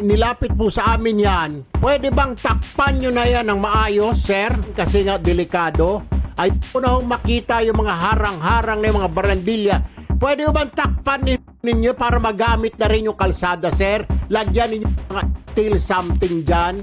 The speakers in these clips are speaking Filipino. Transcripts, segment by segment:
nilapit po sa amin yan, pwede bang takpan nyo na yan ng maayos, sir? Kasi nga delikado. Ay po na makita yung mga harang-harang na yung mga barandilya. Pwede ba bang takpan ni- ninyo para magamit na rin yung kalsada, sir? Lagyan ninyo mga steel something dyan.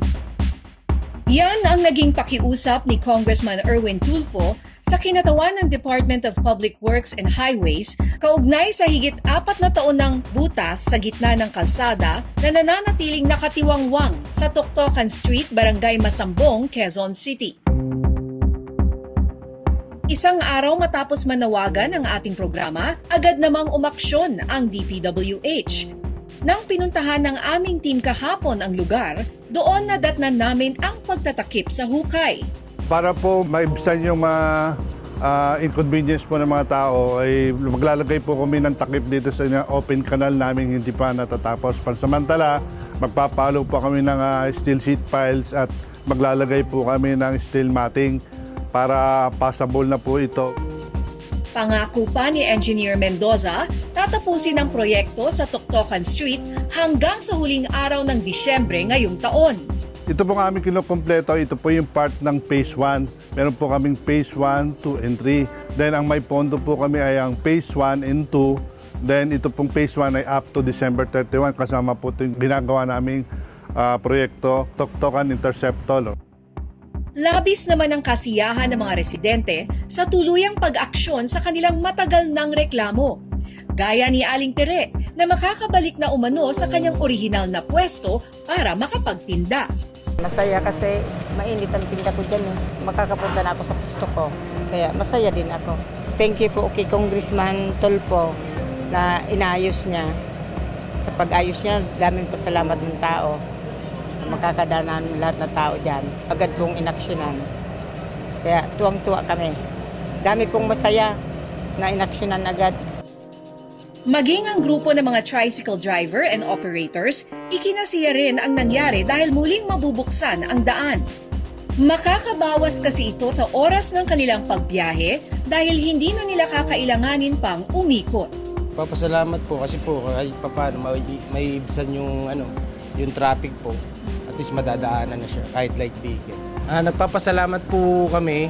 Yan ang naging pakiusap ni Congressman Erwin Tulfo sa kinatawan ng Department of Public Works and Highways kaugnay sa higit apat na taon ng butas sa gitna ng kalsada na nananatiling nakatiwangwang sa Toktokan Street, Barangay Masambong, Quezon City. Isang araw matapos manawagan ang ating programa, agad namang umaksyon ang DPWH. Nang pinuntahan ng aming team kahapon ang lugar, doon nadatnan namin ang pagtatakip sa hukay. Para po maibsan yung mga ah, inconvenience po ng mga tao, ay maglalagay po kami ng takip dito sa open canal namin hindi pa natatapos. Pansamantala, magpapalo po kami ng ah, steel sheet piles at maglalagay po kami ng steel matting para passable na po ito. Pangako pa ni Engineer Mendoza, tatapusin ang proyekto sa Toktokan Street hanggang sa huling araw ng Disyembre ngayong taon. Ito po ang aming kinukompleto. Ito po yung part ng Phase 1. Meron po kaming Phase 1, 2, and 3. Then ang may pondo po kami ay ang Phase 1 and 2. Then ito pong Phase 1 ay up to December 31 kasama po ito yung ginagawa naming ah, proyekto Toktokan Interceptor. Labis naman ang kasiyahan ng mga residente sa tuluyang pag-aksyon sa kanilang matagal ng reklamo. Gaya ni Aling Tere na makakabalik na umano sa kanyang orihinal na pwesto para makapagtinda. Masaya kasi mainit ang tinda ko dyan eh. Makakapunta na ako sa gusto ko. Kaya masaya din ako. Thank you po kay Congressman Tolpo na inayos niya. Sa pag-ayos niya, daming pasalamat ng tao. Makakadanan lahat ng tao dyan. Agad pong inaksyonan. Kaya tuwang-tuwa kami. Dami pong masaya na inaksyonan agad. Maging ang grupo ng mga tricycle driver and operators, ikinasiya rin ang nangyari dahil muling mabubuksan ang daan. Makakabawas kasi ito sa oras ng kanilang pagbiyahe dahil hindi na nila kakailanganin pang umikot. Papasalamat po kasi po kahit papaano may, may ibsan yung ano, yung traffic po. At least madadaanan na siya kahit light vehicle. Ah, nagpapasalamat po kami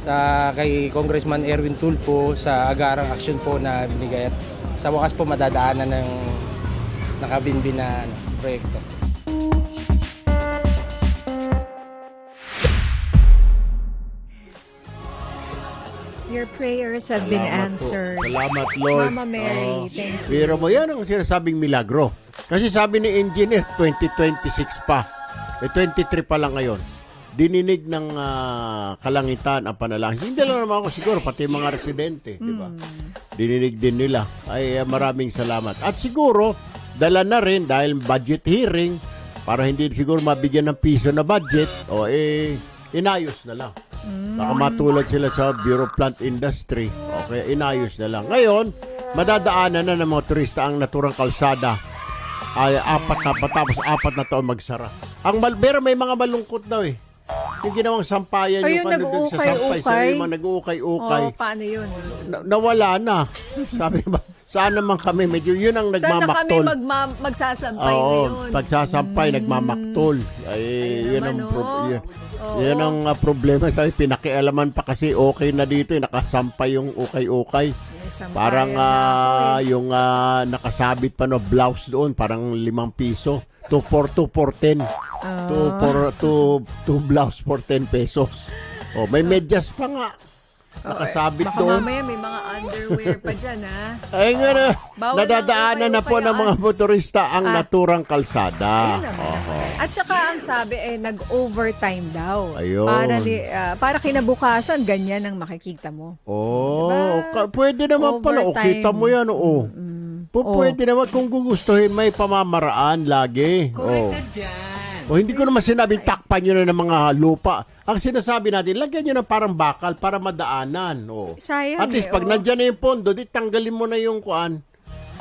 sa kay Congressman Erwin Tulpo sa agarang aksyon po na binigay at sa wakas po madadaanan ng nakabinbin na ano, proyekto. Your prayers have been Salamat po. answered. Salamat, Lord. Mama Mary, Oo. thank you. Pero mo yan ang sinasabing milagro. Kasi sabi ni engineer, 2026 pa. Eh, 23 pa lang ngayon. Dininig ng ah, kalangitan ang panalangin. Hindi lang naman ako siguro, pati mga residente. Di ba? Dininig din nila. Ay, ah, maraming salamat. At siguro, dala na rin dahil budget hearing, para hindi siguro mabigyan ng piso na budget, o eh, inayos na lang. Baka matulad sila sa Bureau Plant Industry. Okay, inayos na lang. Ngayon, madadaanan na ng mga turista ang naturang kalsada. Ay, apat na patapos apat na taon magsara. Ang mal pero may mga malungkot daw eh. Yung ginawang sampayan Ay, yung yung dun sa sampay, sa yung mga nag-uukay-ukay. Oh, paano yun? Na- nawala na. Sabi ba, saan naman kami? Medyo yun ang Sana kami nagmamaktol. magma- magsasampay Oo, ngayon. pagsasampay, nagmamaktol. Ay, yun ang, pro- oh. yun, Oo. yun ang ah, problema. Sabi, pinakialaman pa kasi okay na dito. Eh, nakasampay yung ukay-ukay. Sampayan Parang ah, eh. yung ah, nakasabit pa no blouse doon, parang limang piso. 2 for 2 for 10. 2 for 2 2 blouse for 10 pesos. Oh, may medyas pa nga. Nakasabit Baka doon. mamaya may mga underwear pa dyan, ha? Ay nga na, Bawal nadadaanan na po ng mga motorista ang Ah. naturang kalsada. Ayun naman. At saka ang sabi, eh, nag-overtime daw. Ayun. Para, di, ah, para kinabukasan, ganyan ang makikita mo. Oh, Diba? ka- pwede naman pala. O, Overtime. kita mo yan, oo. Po, Oh. pwede naman kung gugustuhin, may pamamaraan lagi. Oh. O hindi ko naman sinabing takpan nyo na ng mga lupa. Ang sinasabi natin, lagyan nyo ng parang bakal para madaanan. Oh. Sayang At least eh, pag oh. nandyan na yung pondo, di tanggalin mo na yung kuan.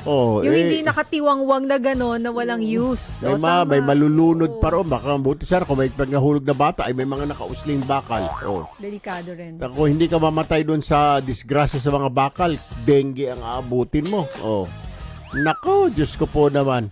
Oh, Yung eh, hindi nakatiwangwang na gano'n na walang use. may, O, ma, tama. may malulunod Oo. pa ron. Baka buti sir, kung may nahulog na bata, ay may mga nakausling bakal. Oh. Delikado rin. Kung hindi ka mamatay doon sa disgrasya sa mga bakal, dengue ang aabutin mo. Oh. Nako, Diyos ko po naman.